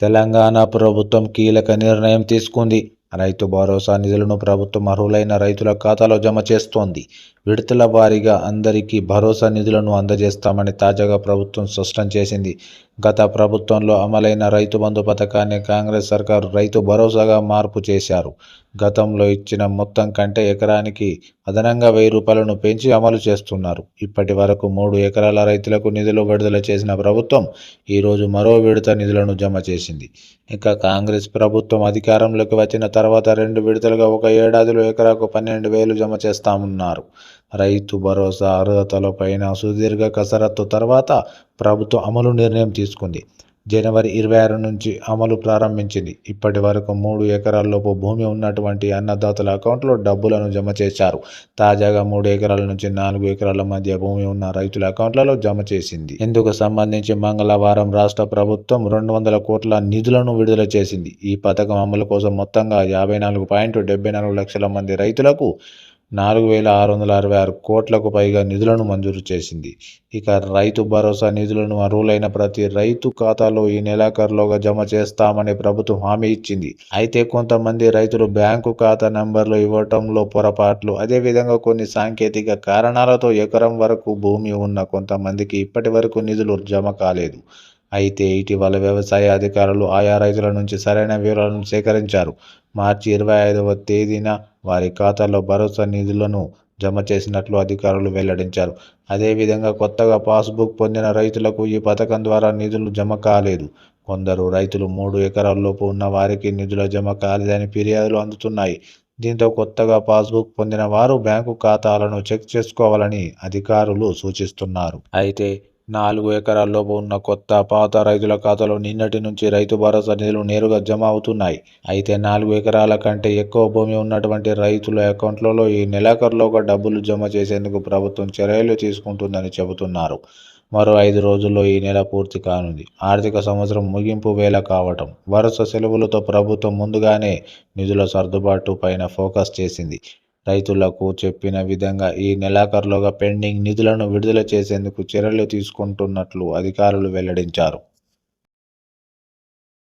తెలంగాణ ప్రభుత్వం కీలక నిర్ణయం తీసుకుంది. రైతు భరోసా నిధులను ప్రభుత్వం అర్హులైన రైతుల ఖాతాలో జమ చేస్తోంది. విడతల వారీగా అందరికీ భరోసా నిధులను అందజేస్తామని తాజాగా ప్రభుత్వం స్పష్టం చేసింది. గత ప్రభుత్వంలో అమలైన రైతు బంధు పథకాన్ని కాంగ్రెస్ సర్కారు రైతు భరోసాగా మార్పు చేశారు. గతంలో ఇచ్చిన మొత్తం కంటే ఎకరానికి అదనంగా వెయ్యి రూపాయలను పెంచి అమలు చేస్తున్నారు. ఇప్పటి వరకు మూడు ఎకరాల రైతులకు నిధులు విడుదల చేసిన ప్రభుత్వం ఈరోజు మరో విడత నిధులను జమ చేసింది. ఇంకా కాంగ్రెస్ ప్రభుత్వం అధికారంలోకి వచ్చిన తర్వాత రెండు విడతలుగా ఒక ఏడాదిలో ఎకరాకు పన్నెండు వేలు జమ చేస్తామన్నారు. రైతు భరోసా అర్హతలపైన సుదీర్ఘ కసరత్తు తర్వాత ప్రభుత్వం అమలు నిర్ణయం తీసుకుంది. జనవరి ఇరవై ఆరు నుంచి అమలు ప్రారంభించింది. ఇప్పటి వరకు మూడు ఎకరాల్లోపు భూమి ఉన్నటువంటి అన్నదాతల అకౌంట్లో డబ్బులను జమ చేశారు. తాజాగా మూడు ఎకరాల నుంచి నాలుగు ఎకరాల మధ్య భూమి ఉన్న రైతుల అకౌంట్లలో జమ చేసింది. ఇందుకు సంబంధించి మంగళవారం రాష్ట్ర ప్రభుత్వం రెండు వందల కోట్ల నిధులను విడుదల చేసింది. ఈ పథకం అమలు కోసం మొత్తంగా యాభై నాలుగు పాయింట్ డెబ్బై నాలుగు లక్షల మంది రైతులకు నాలుగు వేల ఆరు వందల అరవై ఆరు కోట్లకు పైగా నిధులను మంజూరు చేసింది. ఇక రైతు భరోసా నిధులను అర్హులైన ప్రతి రైతు ఖాతాలో ఈ నెలాఖరులోగా జమ చేస్తామని ప్రభుత్వం హామీ ఇచ్చింది. అయితే కొంతమంది రైతులు బ్యాంకు ఖాతా నంబర్లు ఇవ్వటంలో పొరపాట్లు. అదేవిధంగా కొన్ని సాంకేతిక కారణాలతో ఎకరం వరకు భూమి ఉన్న కొంతమందికి ఇప్పటి వరకు నిధులు జమ కాలేదు. అయితే ఇటీవల వ్యవసాయ అధికారులు ఆయా రైతుల నుంచి సరైన వివరాలను సేకరించారు. మార్చి ఇరవై ఐదవ తేదీన వారి ఖాతాలో భరోసా నిధులను జమ చేసినట్లు అధికారులు వెల్లడించారు. అదేవిధంగా కొత్తగా పాస్బుక్ పొందిన రైతులకు ఈ పథకం ద్వారా నిధులు జమ కాలేదు. కొందరు రైతులు మూడు ఎకరాల్లోపు ఉన్న వారికి నిధుల జమ కాలేదని ఫిర్యాదులు అందుతున్నాయి. దీంతో కొత్తగా పాస్బుక్ పొందిన వారు బ్యాంకు ఖాతాలను చెక్ చేసుకోవాలని అధికారులు సూచిస్తున్నారు. అయితే నాలుగు ఎకరాల్లోపు ఉన్న కొత్త పాత రైతుల ఖాతాలో నిన్నటి నుంచి రైతు భరోసా నిధులు నేరుగా జమ అవుతున్నాయి. అయితే నాలుగు ఎకరాల కంటే ఎక్కువ భూమి ఉన్నటువంటి రైతుల అకౌంట్లలో ఈ నెలాఖరులోగా డబ్బులు జమ చేసేందుకు ప్రభుత్వం చర్యలు తీసుకుంటుందని చెబుతున్నారు. మరో ఐదు రోజుల్లో ఈ నెల పూర్తి కానుంది. ఆర్థిక సంవత్సరం ముగింపు వేళ కావటం వరుస సెలవులతో ప్రభుత్వం ముందుగానే నిధుల సర్దుబాటు పైన ఫోకస్ చేసింది. రైతులకు చెప్పిన విధంగా ఈ నెలాఖరులోగా పెండింగ్ నిధులను విడుదల చేసేందుకు చర్యలు తీసుకుంటున్నట్లు అధికారులు వెల్లడించారు.